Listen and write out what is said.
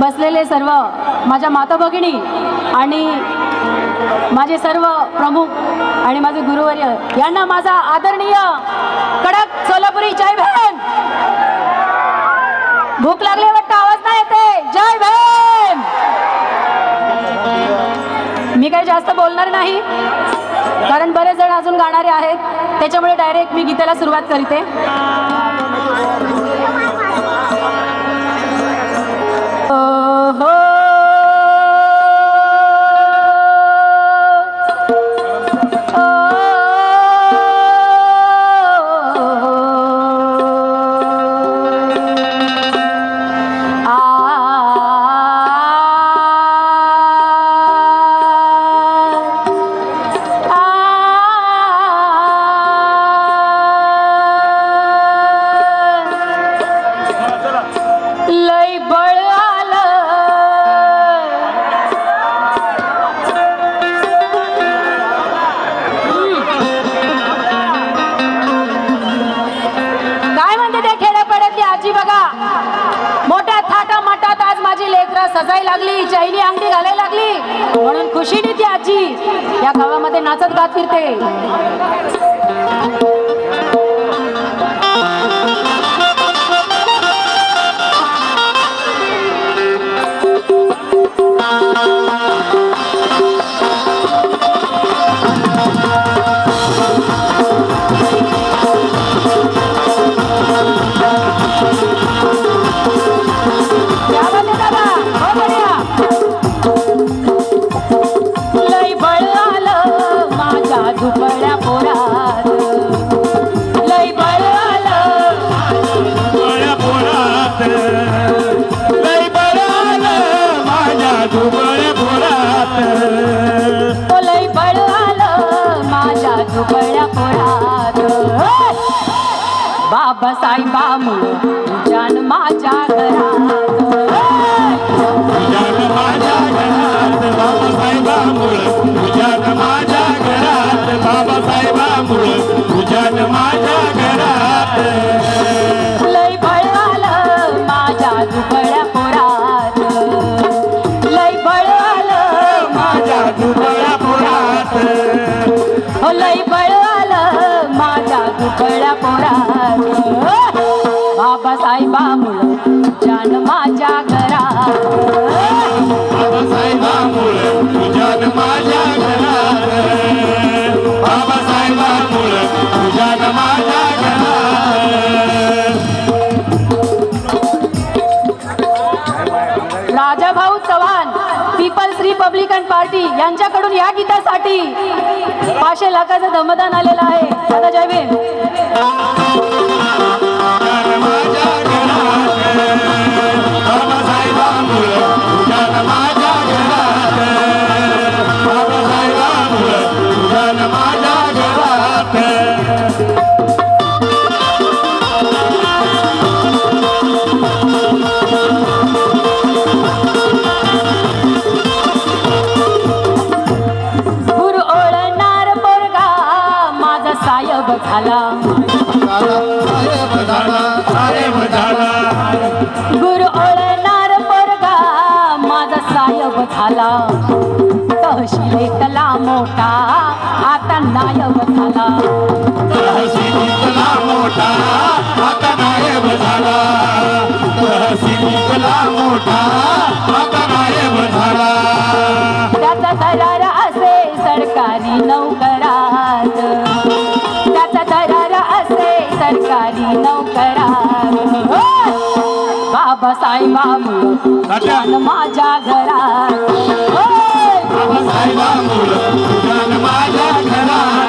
बसलेले सर्व माझ्या माता भगिनी आणि माझे सर्व प्रमुख आणि माझे गुरुवर्य यांना माझा आदरणीय कडक सोलापुरी जय बहन भूक लागली वाटतं आवाज नाही येते जय बहन मी काही जास्त बोलणार नाही कारण बरेच जण अजून गाणारे आहेत. त्याच्यामुळे डायरेक्ट मी गीताला सुरुवात करते. सजाय सजाई लागली चैनी अंगठी घालायला लागली. म्हणून खुशीने ती आजी. या गावामध्ये नाचत गात फिरते. लय बळ आलं माझ्या दुबळ्या पोरात. बाबासाहेबामुळं तुझ्यान माझ्या घरात. तुझ्यात माझ्या घरात माझ्या घरात तुझ्यात माझ्या घरात. दुबळ्या पोरात बाबासाहेबामुळं जान माझ्या माझ्या माझ्या Rajabhau Chavan peoples republican party यांच्याकडून या गीतासाठी पाचशे लाखाचं दमदान आलेलं आहे. दादा जय झाला गुरु ओळणार पोरगा माझा सायब झाला. तहशिले कला मोठा आता नायब झाला. मोठा आता नायब झाला तहसीलीतला मोठा आता नायब झाला त्याचा दरार असे सरकारी नोकरात बाबासाहेबामुळं जान माझ्या घरात होय. बाबासाहेबामुळं तुझ्यात माझ्या घरात